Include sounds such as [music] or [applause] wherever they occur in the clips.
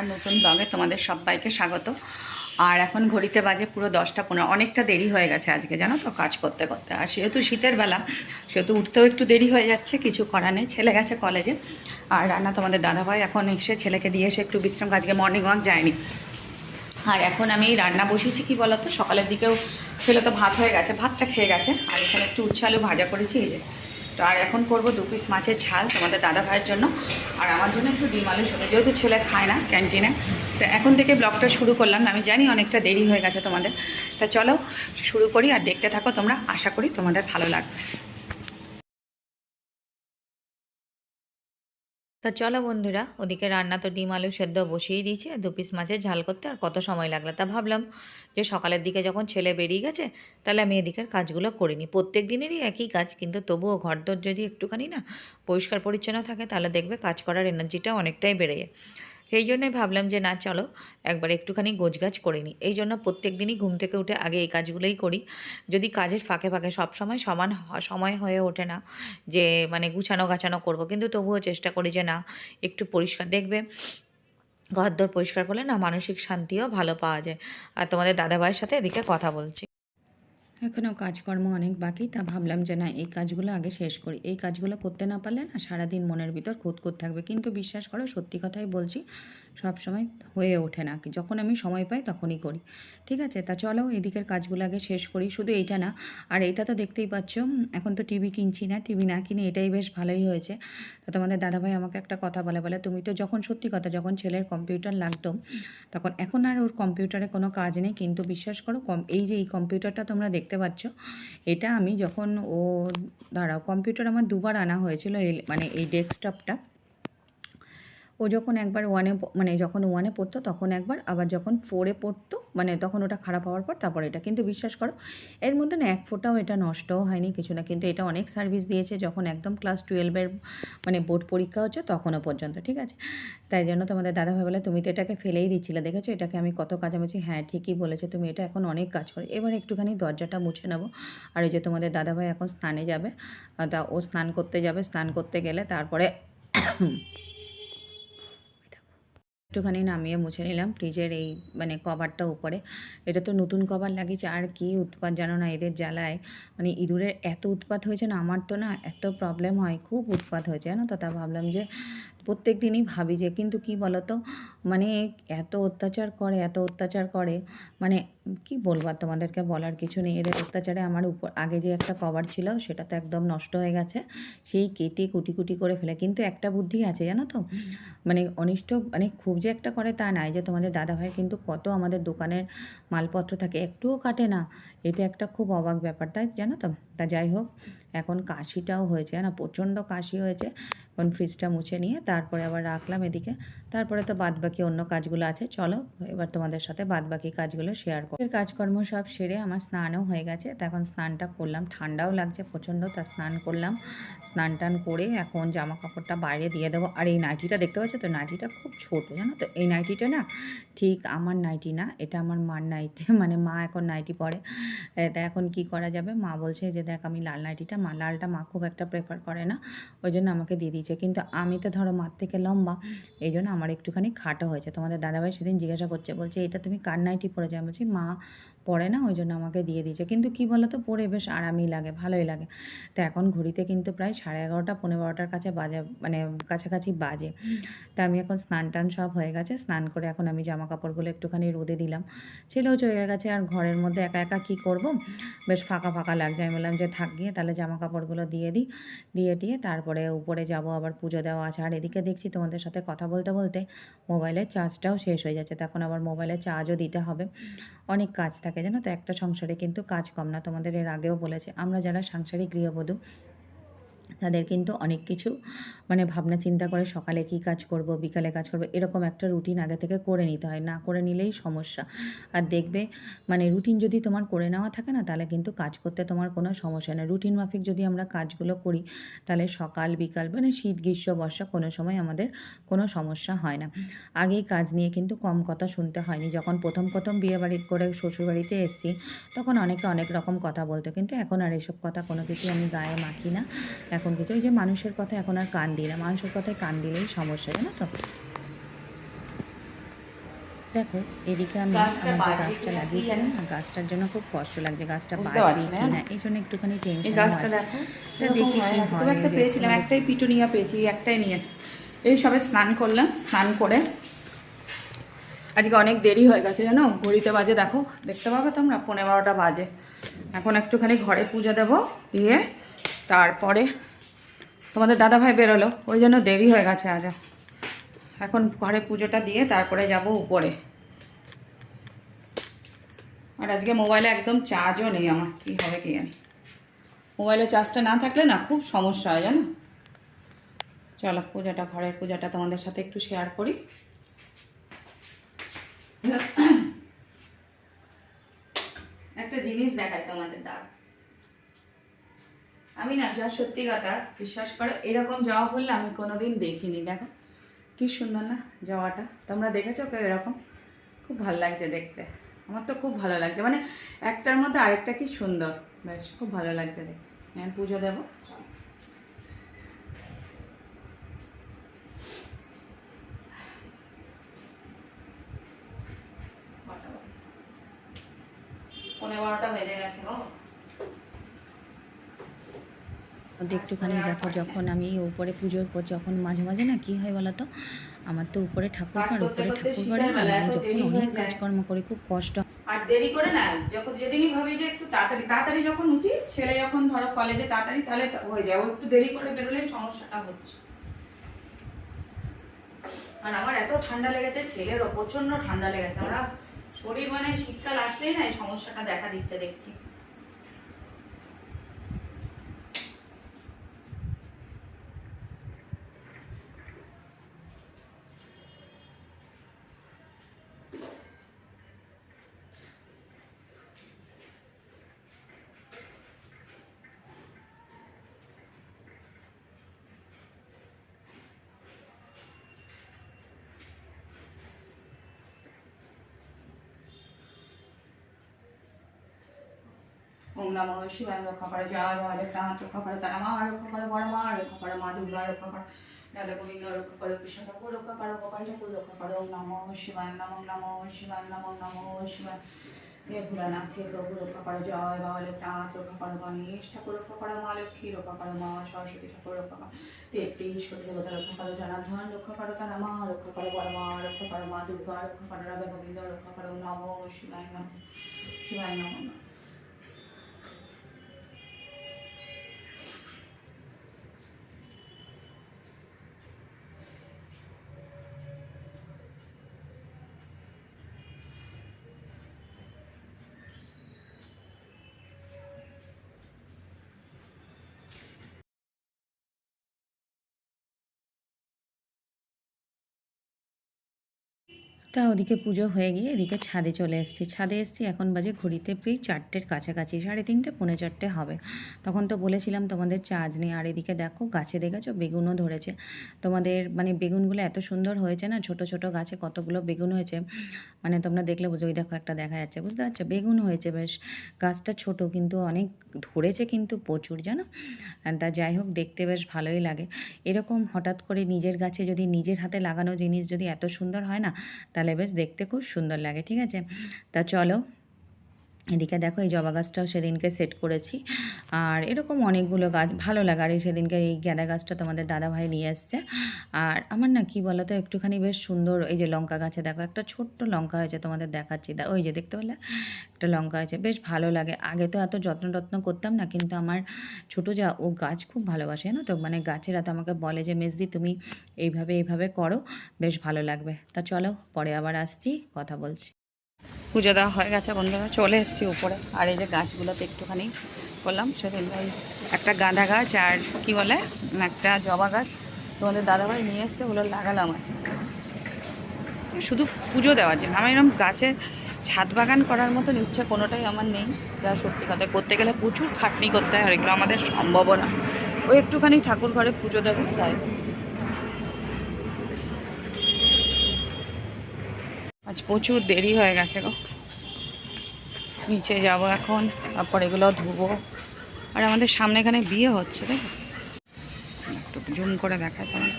আমার নতুন ব্লগে তোমাদের সবাইকে স্বাগত। আর এখন ঘড়িতে বাজে পুরো দশটা পনেরো, অনেকটা দেরি হয়ে গেছে আজকে, জানো তো, কাজ করতে করতে। আর সেহেতু শীতের বেলা, সেহেতু উঠতেও একটু দেরি হয়ে যাচ্ছে, কিছু করার নেই। ছেলে গেছে কলেজে আর রান্না তোমাদের দাদাভাই এখন এসে ছেলেকে দিয়ে এসে একটু বিশ্রাম আজকে মর্নিং ওয়াক যায়নি। আর এখন আমি রান্না বসিয়েছি, কি বলতো? সকালের দিকেও ছেলে তো ভাত হয়ে গেছে, ভাতটা খেয়ে গেছে। আর এখানে একটু উচ্ছে আলু ভাজা করেছি তো আর এখন করব দু পিস মাছের ঝাল তোমাদের দাদা ভাইয়ের জন্য। আর আমার জন্য একটু ডিম আলু সবজি যেহেতু ছেলে খায় না ক্যান্টিনে তো এখন থেকে ব্লগটা শুরু করলাম। আমি জানি অনেকটা দেরি হয়ে গেছে তোমাদের। তা চলো শুরু করি আর দেখতে থাকো তোমরা। আশা করি তোমাদের ভালো লাগবে। তা চলো বন্ধুরা, ওদিকে রান্না তো ডিম, আলু সেদ্ধ বসিয়ে দিয়েছি। দু পিস মাছের ঝাল করতে আর কত সময় লাগল তা ভাবলাম যে সকালের দিকে যখন ছেলে বেরিয়ে গেছে, তাহলে আমি এদিকের কাজগুলো করিনি প্রত্যেক দিনেরই একই কাজ, কিন্তু তবুও ঘরদোর যদি একটুখানি না পরিষ্কার পরিচ্ছন্ন থাকে, তাহলে দেখবে কাজ করার এনার্জিটা অনেকটাই বেড়ে যায়। সেই জন্যই ভাবলাম যে, না, চলো একবার একটুখানি গোছগাছ করে নিই। এই জন্য প্রত্যেক দিনই ঘুম থেকে উঠে আগে এই কাজগুলোই করি। যদি কাজের ফাঁকে ফাঁকে সব সময় সমান সময় হয়ে ওঠে না যে মানে গুছানো গাছানো করব, কিন্তু তবুও চেষ্টা করি যে, না, একটু পরিষ্কার। দেখবে ঘর ঘরদোর পরিষ্কার করলে না মানসিক শান্তিও ভালো পাওয়া যায়। আর তোমাদের দাদাভাইয়ের সাথে এদিকে কথা বলছি। এখনও কাজকর্ম অনেক বাকি, তা ভাবলাম যে না, এই কাজগুলো আগে শেষ করি। এই কাজগুলো করতে না পারলে না, সারাদিন মনের ভিতর খুঁতখুত থাকবে। কিন্তু বিশ্বাস করো, সত্যি কথাই বলছি সব সময় হয়ে ওঠে না। যখন আমি সময় পাই, তখনই করি। ঠিক আছে? তা চলো, এদিকের কাজগুলো আগে শেষ করি। শুধু এইটা না, আর এইটা তো দেখতেই পাচ্ছ এখন তো টিভি কিনছি না, টিভি না কিনে এটাই বেশ ভালোই হয়েছে। তো তোমাদের দাদাভাই আমাকে একটা কথা বলে বলে, তুমি তো যখন, সত্যি কথা, যখন ছেলের কম্পিউটার লাগতো, তখন এখন আর ওর কম্পিউটারে কোনো কাজ নেই। কিন্তু বিশ্বাস করো, কম, এই যে এই কম্পিউটারটা তোমরা দেখতে পাচ্ছ। এটা আমি যখন ও, দাঁড়াও কম্পিউটার আমার দুবার আনা হয়েছিল এই- মানে এই ডেস্কটপটা ও যখন একবার ওয়ানে মানে যখন ওয়ানে পড়তো তখন একবার, আবার যখন ফোরে পড়তো মানে তখন ওটা খারাপ হওয়ার পর তারপর এটা। কিন্তু বিশ্বাস করো, এর মধ্যে না এক ফোঁটাও এটা নষ্টও হয়নি কিছু না, কিন্তু এটা অনেক সার্ভিস দিয়েছে যখন একদম ক্লাস টুয়েলভের মানে বোর্ড পরীক্ষা হচ্ছে তখনও পর্যন্ত, ঠিক আছে? তাই জন্য তোমাদের দাদা ভাই বলে, তুমি তো এটাকে ফেলেই দিচ্ছিলে, দেখেছ? এটাকে আমি কত কাজ আমি হ্যাঁ ঠিকই বলেছ, তুমি এটা এখন অনেক কাজ করে। এবার একটুখানি দরজাটা মুছে নেব। আর এই যে তোমাদের দাদা ভাই এখন স্নানে যাবে তা ও স্নান করতে যাবে, স্নান করতে গেলে তারপরে একটুখানি নামিয়ে মুছে নিলাম ফ্রিজের এই মানে কভারটা উপরে। এটা তো নতুন কভার লাগিয়েছে, আর কি উৎপাত জানো না এদের জ্বালায়। মানে ইঁদুরের এত উৎপাত হয়েছে না, আমার তো না এত প্রবলেম হয়, খুব উৎপাত হয়েছে, জানো তো? তা ভাবলাম যে প্রত্যেক দিনই ভাবি যে, কিন্তু কি বলতো? মানে এত অত্যাচার করে, এত অত্যাচার করে মানে কি বলব তোমাদেরকে বলার কিছু নেই। এদের অত্যাচারে আমার উপর, আগে যে একটা কভার ছিল সেটা তো একদম নষ্ট হয়ে গেছে। সেই কেটে কুটি কুটি করে ফেলে। কিন্তু একটা বুদ্ধি আছে জানো তো? মানে অনিষ্ট মানে খুব যে একটা করে তা নাই যে, তোমাদের দাদাভাইয়ের কিন্তু কত আমাদের দোকানের মালপত্র থাকে। একটুও কাটে না। এটা একটা খুব অবাক ব্যাপার, তাই জানো তো? তা যাই হোক, এখন কাশিটাও হয়েছে, জানো? প্রচণ্ড কাশি হয়েছে। এখন ফ্রিজটা মুছে নিয়ে তারপরে আবার রাখলাম এদিকে। তারপরে তো বাদ বাকি অন্য কাজগুলো আছে। চলো, এবার তোমাদের সাথে বাদ বাকি কাজগুলো শেয়ার করো। কাজকর্ম সব সেরে আমার স্নানও হয়ে গেছে। তা এখন স্নানটা করলাম। ঠান্ডাও লাগছে প্রচণ্ড, তা স্নান করলাম। স্নান টান করে এখন জামা কাপড়টা বাইরে দিয়ে দেবো। আর এই নাইটিটা দেখতে পাচ্ছ তো? নাইটিটা খুব ছোট, জানো তো? এই নাইটিটা না, ঠিক আমার নাইটি না, এটা আমার মার নাইটি [laughs] মানে মা এখন নাইটি পরে। তা এখন কি করা যাবে? মা বলছে যে, দেখ, আমি লাল নাইটিটা মা, লালটা মা খুব একটা প্রেফার করে না। ওই জন্য আমাকে দিয়ে দিয়েছে। কিন্তু আমি তো ধরো মার থেকে লম্বা এই জন্য আমার একটুখানি খাটো হয়েছে। তোমাদের দাদাভাই সেদিন জিজ্ঞাসা করছে, বলছে, এটা তুমি কার নাইটি পরে আমি বলছি, মা পরে না ওই জন্য আমাকে দিয়ে দিয়েছে। কিন্তু কি বলো তো পরে বেশ আরামই লাগে ভালোই লাগে। তো এখন ঘড়িতে কিন্তু প্রায় সাড়ে এগারোটা পনেরো বারোটার কাছে বাজে মানে কাছাকাছি বাজে। তা আমি এখন স্নান টান সব হয়ে গেছে স্নান করে এখন আমি জামা কাপড়গুলো একটুখানি রোদে দিলাম। ছেলেও চলে গেছে আর ঘরের মধ্যে একা একা কী করব? বেশ ফাঁকা ফাঁকা লাগছে। আমি বললাম যে থাক গিয়ে তাহলে জামা কাপড়গুলো দিয়ে দিই। দিয়ে টিয়ে তারপরে উপরে যাব আবার পুজো দেওয়া আছে। আর এদিকে দেখছি তোমাদের সাথে কথা বলতে বলতে মোবাইলের চার্জটাও শেষ হয়ে যাচ্ছে। তখন আবার মোবাইলের চার্জও দিতে হবে। অনেক কাজ থাকে। জানো তো? একটা সংসারে কিন্তু কাজ কম না। তোমাদের এর আগেও বলেছে, আমরা যারা সাংসারিক গৃহবধূ, তাদের কিন্তু অনেক কিছু মানে ভাবনা চিন্তা করে সকালে কী কাজ করব, বিকালে কাজ করব, এরকম একটা রুটিন আগে থেকে করে নিতে হয়। না করে নিলেই সমস্যা। আর দেখবে মানে রুটিন যদি তোমার করে নেওয়া থাকে না, তাহলে কিন্তু কাজ করতে তোমার কোনো সমস্যা নেই। রুটিন মাফিক যদি আমরা কাজগুলো করি, তাহলে সকাল, বিকাল মানে শীত, গ্রীষ্ম, বর্ষা কোনো সময় আমাদের কোনো সমস্যা হয় না। আগেই কাজ নিয়ে কিন্তু কম কথা শুনতে হয়নি। যখন প্রথম প্রথম বিয়ে বাড়ি করে শ্বশুরবাড়িতে এসেছি, তখন অনেকে অনেক রকম কথা বলতো। কিন্তু এখন আর এসব কথা কোনো কিছু আমি গায়ে মাখি না। এখন কিছু ওই যে মানুষের কথা এখন আর কান দিই না মানুষের কথায় কান দিলেই সমস্যা জানো তো? দেখো এদিকে আমি আমার যে গাছটা লাগিয়েছিলাম না গাছটার জন্য খুব কষ্ট লাগছে গাছটা বাঁচবে কি না। এই জন্য একটুখানি টেনশন গাছটা দেখো দেখি তবে একটা পেয়েছিলাম একটাই পিটুনিয়া পেয়েছি একটাই নিয়ে এই সবে স্নান করলাম স্নান করে। আজকে অনেক দেরি হয়ে গেছে জানো? ঘড়িতে বাজে দেখো দেখতে পাবে তোমরা পনেরো বারোটা বাজে। এখন একটুখানি ঘরে পুজো দেবো দিয়ে তারপরে তোমাদের দাদা ভাই বেরোলো। ওই জন্য দেরি হয়ে গেছে আজ। এখন ঘরে পুজোটা দিয়ে তারপরে যাব উপরে। আর আজকে মোবাইলে একদম চার্জও নেই আমার, কী হবে কি জানি। মোবাইলে চার্জটা না থাকলে না খুব সমস্যা হয়, জানো? চলো, পূজাটা, ঘরের পূজাটা তোমাদের সাথে একটু শেয়ার করি। একটা জিনিস দেখাই তোমাদের দাঁড় আমি না, যা সত্যি কথা, বিশ্বাস করে, এরকম জবা ফুল আমি কোনোদিন দেখিনি। দেখো, কি সুন্দর না জবাটা তোমরা দেখেছ কেউ এরকম? খুব ভালো লাগছে দেখতে। আমার তো খুব ভালো লাগছে। মানে একটার মধ্যে আরেকটা কি সুন্দর। বেশ, খুব ভালো লাগছে দেখতে। আমি পুজো দেবো। পনেরো বারোটা বেজে গেছে গো মধ্যে একটুখানি দেখো যখন আমি উপরে পুজো কর যখন মাঝে মাঝে না কি হয় বলো তো আমার তো উপরে ঠাকুর ঘর উপরে ঠাকুর ঘরে যখন অনেক। কাজকর্ম করি খুব কষ্ট। আর দেরি করে না যখন যেদিনই ভাবি যে একটু তাড়াতাড়ি তাড়াতাড়ি যখন উঠি ছেলে যখন ধরো কলেজে তাড়াতাড়ি তাহলে হয়ে যায় একটু দেরি করে বেরোলে সমস্যাটা হচ্ছে। আর আমার এত ঠান্ডা লেগেছে ছেলেরও প্রচণ্ড ঠান্ডা লেগেছে আমরা শরীর মানে শীতকাল আসলেই না এই সমস্যাটা দেখা দিচ্ছে দেখছি। ওম নমঃ শিবায় রক্ষা করে জয় বলে প্রাণ রক্ষা করে তারা মা রক্ষা করে বড় মা রক্ষা করে মা দুর্গা রক্ষা করে রাধা গোবিন্দ রক্ষা করে কৃষ্ণ ঠাকুর রক্ষা করে গোপাল ঠাকুর রক্ষা করে ওম নমঃ শিবায় নমঃ নমঃ শিবায় নমঃ নমঃ শিবায় হে ভোলানাথ প্রভু রক্ষা করে জয় বাবলে প্রাণ রক্ষা করে গণেশ ঠাকুর রক্ষা করে মা লক্ষ্মী রক্ষা করে মা সরস্বতী ঠাকুর রক্ষা করে তেত্রিশ কোটি দেবতা রক্ষা করে জনার্দন রক্ষা করে তারা মা রক্ষা করে বড় মা রক্ষা করে মা দুর্গা রক্ষা করে রাধা গোবিন্দ রক্ষা করে নমঃ শিবায় নমঃ শিবায় নমঃ নমঃ তা ওদিকে পুজো হয়ে গিয়ে এদিকে ছাদে চলে এসেছি। ছাদে এসেছি, এখন বাজে ঘড়িতে প্রায় চারটের কাছাকাছি, সাড়ে তিনটে, পৌনে চারটে হবে। তখন তো বলেছিলাম তোমাদের চার্জ নেই, আর এদিকে দেখো গাছে দেখেছ বেগুনও ধরেছে। তোমাদের মানে বেগুনগুলো এত সুন্দর হয়েছে না, ছোট ছোট গাছে কতগুলো বেগুন হয়েছে মানে তোমরা দেখলে বুঝো, ওই দেখো একটা দেখা যাচ্ছে, বুঝতে পারছ? বেগুন হয়েছে বেশ, গাছটা ছোট কিন্তু অনেক ধরেছে কিন্তু প্রচুর, জানো? তা যাই হোক, দেখতে বেশ ভালোই লাগে। এরকম হঠাৎ করে নিজের গাছে যদি নিজের হাতে লাগানো জিনিস যদি এত সুন্দর হয় না তাহলে বেশ দেখতে খুব সুন্দর লাগে ঠিক আছে? তা চলো এদিকে দেখো এই জবা গাছটাও সেদিনকে সেট করেছি। আর এরকম অনেকগুলো গাছ, ভালো লাগে। আর এই সেদিনকে এই গ্যাদা গাছটা তোমাদের দাদাভাই নিয়ে এসছে আর আমার না কি বলো তো একটুখানি বেশ সুন্দর এই যে লঙ্কা গাছে দেখো, একটা ছোট্ট লঙ্কা হয়েছে তোমাদের দেখাচ্ছি। ওই যে দেখতে পেলে? একটা লঙ্কা হয়েছে, বেশ ভালো লাগে। আগে তো এত যত্ন টত্ন করতাম না, কিন্তু আমার ছোটো যা, ও গাছ খুব ভালোবাসে না তো? মানে গাছেরা তো আমাকে বলে যে, মেজদি, তুমি এইভাবে এইভাবে করো, বেশ ভালো লাগবে। তা চলো, পরে আবার আসছি, কথা বলছি। পুজো দেওয়া হয়ে গেছে বন্ধুরা, চলে এসেছি উপরে। আর এই যে গাছগুলোতে একটুখানি করলাম, সেদিন ওই একটা গাঁদা গাছ আর কি বলে, একটা জবা গাছ তোমাদের দাদাভাই নিয়ে এসছে, ওগুলো লাগালাম আছে শুধু পুজো দেওয়ার জন্য। আমার এরকম গাছের ছাদ বাগান করার মতন ইচ্ছে কোনোটাই আমার নেই, যা সত্যি কথা। করতে গেলে প্রচুর খাটনি করতে হয় আর এগুলো আমাদের সম্ভবও না। ওই একটুখানি ঠাকুর ঘরে পুজো দেবো, তাই। আজ প্রচুর দেরি হয়ে গেছে গো। নিচে যাব এখন, তারপর এগুলো ধুবো। আর আমাদের সামনে এখানে বিয়ে হচ্ছে দেখো একটু জুম করে দেখায় তোমার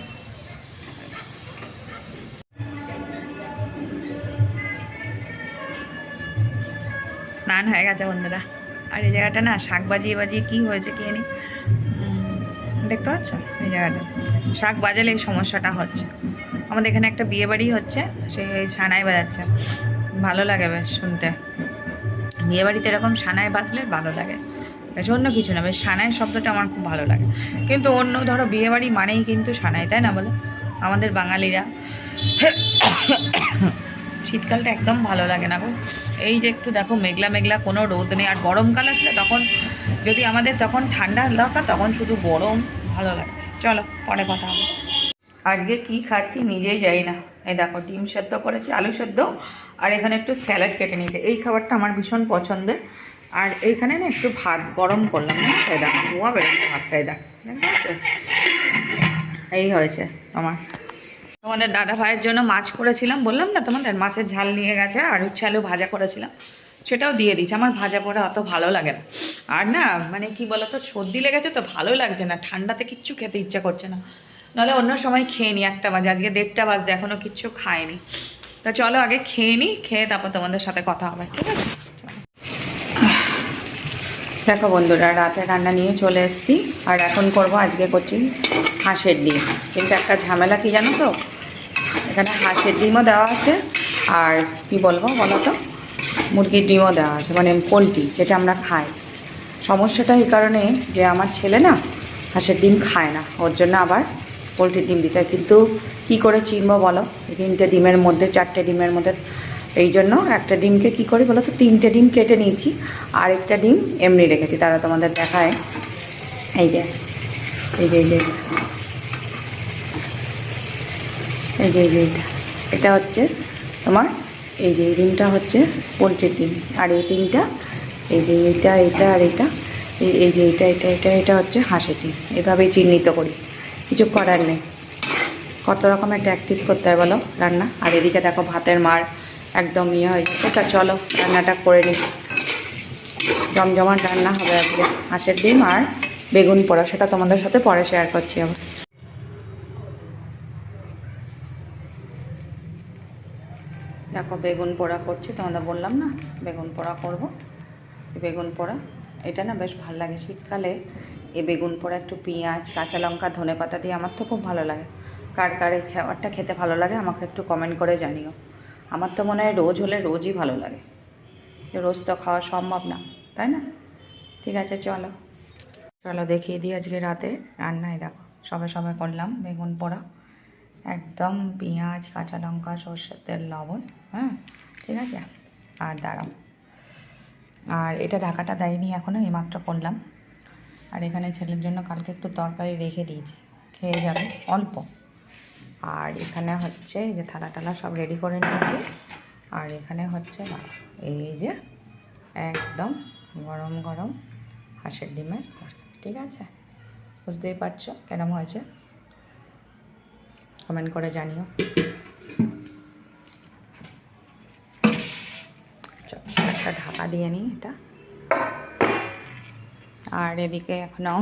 স্নান হয়ে গেছে বন্ধুরা। আর এই জায়গাটা না, শাক বাজিয়ে বাজিয়ে কী হয়েছে কে নি দেখতে পাচ্ছ? এই জায়গাটা। শাক বাজালে এই সমস্যাটা হচ্ছে। আমাদের এখানে একটা বিয়ে বাড়ি হচ্ছে সেই সানাই বাজাচ্ছে ভালো লাগে বেশ শুনতে। বিয়ে বাড়িতে এরকম সানাই বাজলে ভালো লাগে। বেশ অন্য কিছু না, বেশ সানাই শব্দটা আমার খুব ভালো লাগে। কিন্তু অন্য ধরো বিয়ে বাড়ি মানেই কিন্তু সানাই তাই না বলো? আমাদের বাঙালিরা শীতকালটা একদম ভালো লাগে না গো। এই যে একটু দেখো মেঘলা মেঘলা কোনো রোদ নেই, আর গরমকাল আসলে তখন যদি আমাদের তখন ঠান্ডা দরকার তখন শুধু গরম, ভালো লাগে। চলো, পরে কথা হবে। আজকে কি খাচ্ছি নিজেই যাই না। এই দেখো, ডিম সেদ্ধ করেছি, আলু সেদ্ধ, আর এখানে একটু স্যালাড কেটে নিয়েছি। এই খাবারটা আমার ভীষণ পছন্দের। আর এইখানে না একটু ভাত গরম করলাম এই দেখো, ধোয়া বেরোচ্ছে ভাতটাই দেখ এই হয়েছে আমার। তোমাদের দাদা ভাইয়ের জন্য মাছ করেছিলাম, বললাম না তোমাদের, মাছের ঝাল নিয়ে গেছে, আর হচ্ছে আলু ভাজা করেছিলাম। সেটাও দিয়ে দিচ্ছে আমার ভাজা পোড়া অত ভালো লাগে না। আর না মানে কি বলতো, সর্দি লেগেছে তো, ভালো লাগছে না, ঠান্ডাতে কিচ্ছু খেতে ইচ্ছা করছে না। নাহলে অন্য সময় খেয়ে নিই একটা বাজে। আজকে দেড়টা বাজে এখনও কিচ্ছু খাইনি। তো চলো আগে খেয়ে নিই খেয়ে তারপর তোমাদের সাথে কথা হবে, ঠিক আছে? দেখো বন্ধুরা, রাতে রান্না নিয়ে চলে এসেছি। আর এখন করব আজকে করছি হাঁসের ডিম। কিন্তু একটা ঝামেলা কি জানো তো? এখানে হাঁসের ডিমও দেওয়া আছে, আর কি বলব বলো তো? মুরগির ডিমও দেওয়া আছে মানে পোলট্রি, যেটা আমরা খাই। সমস্যাটা এই কারণে যে আমার ছেলে না হাঁসের ডিম খায় না, ওর জন্য আবার পোলট্রির ডিম দিতে হয়। কিন্তু কী করে চিনবো বলো? তিনটে ডিমের মধ্যে, চারটে ডিমের মধ্যে। এই জন্য একটা ডিমকে কি করি বলো তো? তিনটে ডিম কেটে নিয়েছি। আর একটা ডিম এমনি রেখেছি। তারা তোমাদের দেখায়। এই যে এই যে এই যে এই যে এটা হচ্ছে তোমার, এই যে, এই ডিমটা হচ্ছে পোলট্রির ডিম। আর এই তিনটা, এই যে, এইটা এটা আর এটা এই যে এটা এটা এটা এটা হচ্ছে হাঁসের ডিম। এভাবেই চিহ্নিত করি। কিছু করার নেই। কত রকমের প্র্যাকটিস করতে হয় বলো রান্না? আর এদিকে দেখো ভাতের মার একদম ইয়ে হয়েছে তা চলো রান্নাটা করে নিই। জমজমাট রান্না হবে আজকে। হাঁসের ডিম আর বেগুন পোড়া, সেটা তোমাদের সাথে পরে শেয়ার করছি আবার। দেখো বেগুন পোড়া করছি, তোমাদের বললাম না, বেগুন পোড়া করব। বেগুন পোড়া, এটা না বেশ ভালো লাগে শীতকালে। এই বেগুন পোড়া, একটু পেঁয়াজ, কাঁচা লঙ্কা, ধনে পাতা দিয়ে আমার তো খুব ভালো লাগে। কার কার এই খাবারটা খেতে ভালো লাগে আমাকে একটু কমেন্ট করে জানিও। আমার তো মনে হয় রোজ হলে রোজই ভালো লাগে। রোজ তো খাওয়া সম্ভব না, তাই না? ঠিক আছে, চলো। চলো দেখিয়ে দিই আজকে রাতে রান্নায়, দেখো। সবে সবে করলাম বেগুন পোড়া। একদম পেঁয়াজ, কাঁচা লঙ্কা, সর্ষের তেল, লবণ হ্যাঁ? ঠিক আছে? আর দাঁড়াও। আর এটা ঢাকাটা দেয়নি এখনও এইমাত্র করলাম। আর এখানে ছেলের জন্য কালকে একটু তরকারি রেখে দিয়েছি। খেয়ে যাবে, অল্প। আর এখানে হচ্ছে এই যে থালা টালা সব রেডি করে নিয়েছি। আর এখানে হচ্ছে এই যে একদম গরম গরম হাঁসের ডিমের তরকারি, ঠিক আছে? বুঝতেই পারছ কেরম হয়েছে? কমেন্ট করে জানিও। একটা ঢাকা দিয়ে নিই এটা। আর এদিকে এখনও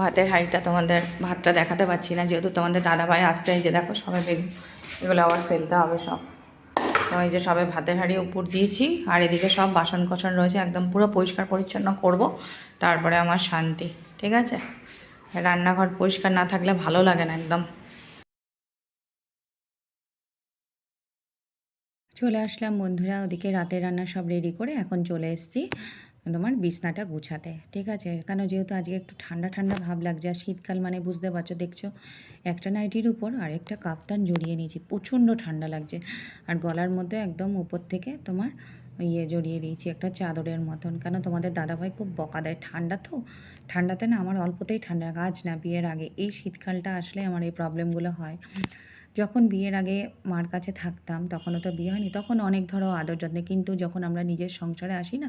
ভাতের হাঁড়িটা তোমাদের, ভাতটা দেখাতে পারছি না, যেহেতু তোমাদের দাদাভাই আসতে এই যে দেখো সবে বেগুন এগুলো আবার ফেলতে হবে সব। তো এই যে সবে ভাতের হাঁড়ি উপর দিয়েছি, আর এদিকে সব বাসন কোসন রয়েছে, একদম পুরো পরিষ্কার পরিচ্ছন্ন করব, তারপরে আমার শান্তি, ঠিক আছে? রান্নাঘর পরিষ্কার না থাকলে ভালো লাগে না একদম। চলে আসলাম বন্ধুরা, ওদিকে রাতের রান্না সব রেডি করে এখন চলে এসেছি তোমার বিছনাটা গুছাতে, ঠিক আছে? কেন যেহেতু আজকে একটু ঠান্ডা ঠান্ডা ভাব লাগছে, আর শীতকাল মানে বুঝতে পারছ, দেখছ? একটা নাইটির উপর আর একটা কাপ্তান জড়িয়ে নিয়েছি, প্রচণ্ড ঠান্ডা লাগছে। আর গলার মধ্যে একদম উপর থেকে তোমার ইয়ে জড়িয়ে দিয়েছি, একটা চাদরের মতন। কেন তোমাদের দাদাভাই খুব বকা দেয়, ঠান্ডা তো? ঠান্ডাতে না আমার অল্পতেই ঠান্ডা। আজ না বিয়ের আগে। এই শীতকালটা আসলে আমার এই প্রবলেমগুলো হয়। যখন বিয়ের আগে মার কাছে থাকতাম, তখনও তো বিয়ে হয়নি, তখন অনেক ধরো আদর যত্নে, কিন্তু যখন আমরা নিজের সংসারে আসি না,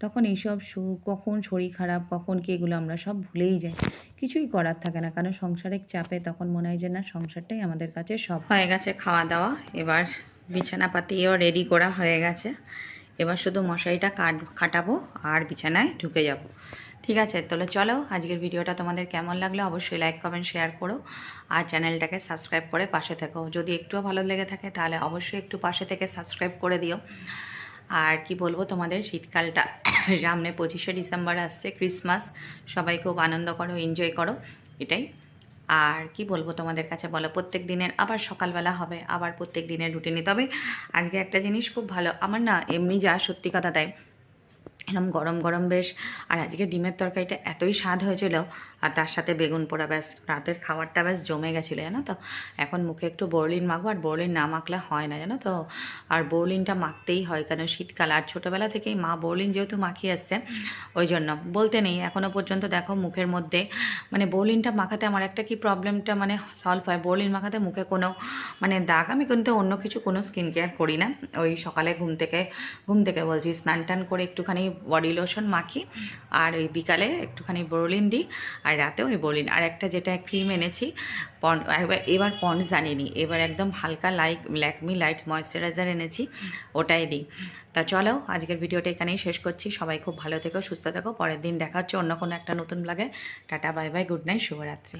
তখন এইসব সু কখন শরীর খারাপ, কখন কি এগুলো আমরা সব ভুলেই যাই। কিছুই করার থাকে না, কারণ সংসারের চাপে তখন মনে হয় যে না, সংসারটাই আমাদের কাছে সব। হয়ে গেছে খাওয়া দাওয়া এবার বিছানা পাতিও রেডি করা হয়ে গেছে। এবার শুধু মশারিটা কাট খাটাবো আর বিছানায় ঢুকে যাব। ঠিক আছে, তাহলে চলো আজকের ভিডিওটা তোমাদের কেমন লাগল অবশ্যই লাইক কমেন্ট শেয়ার করো। আর চ্যানেলটাকে সাবস্ক্রাইব করে পাশে থেকো। যদি একটুও ভালো লেগে থাকে তাহলে অবশ্যই একটু পাশে থেকে সাবস্ক্রাইব করে দিও। আর কি বলব তোমাদের, শীতকালটা [coughs] সামনে পঁচিশে ডিসেম্বর আসছে ক্রিসমাস সবাই খুব আনন্দ করো এনজয় করো, এটাই। আর কি বলব তোমাদের কাছে বলো, প্রত্যেক দিনের আবার সকালবেলা হবে, আবার প্রত্যেক দিনের রুটিনে তবে আজকে একটা জিনিস খুব ভালো, আমার না এমনি যা সত্যি কথা তাই এরকম গরম গরম বেশ। আর আজকে ডিমের তরকারিটা এতই স্বাদ হয়েছিল। আর তার সাথে বেগুন পোড়া, ব্যাস। রাতের খাবারটা বেশ জমে গেছিল, জানো তো? এখন মুখে একটু বোরলিন মাখবো, আর বোরলিন না মাখলে হয় না, জানো তো? আর বোরলিনটা মাখতেই হয় কারণ শীতকাল। আর ছোটোবেলা থেকেই মা বোরলিন যেহেতু মাখিয়ে আসছে ওই জন্য। বলতে নেই এখনও পর্যন্ত দেখো মুখের মধ্যে। মানে বোরলিনটা মাখাতে আমার একটা কি প্রবলেমটা মানে সলভ হয়। বোরলিন মাখাতে মুখে কোনো মানে দাগ, আমি কিন্তু অন্য কিছু কোনো স্কিন কেয়ার করি না। ওই সকালে ঘুম থেকে ঘুম থেকে বলছি স্নান টান করে একটুখানি বডি লোশন মাখি, আর ওই বিকালে একটুখানি বোরলিন দিই, আর রাতেও ওই বোরলিন। আর একটা যেটা ক্রিম এনেছি, পন এবার পন্ডস জানিনি এবার একদম হালকা লাইক ল্যাকমি লাইট ময়শ্চারাইজার এনেছি, ওটাই দিই। তা চলো, আজকের ভিডিওটা এখানেই শেষ করছি। সবাই খুব ভালো থেকো, সুস্থ থেকো, পরের দিন দেখা হচ্ছে অন্য কোনো একটা নতুন ব্লগে tata bye bye good night শুভরাত্রি।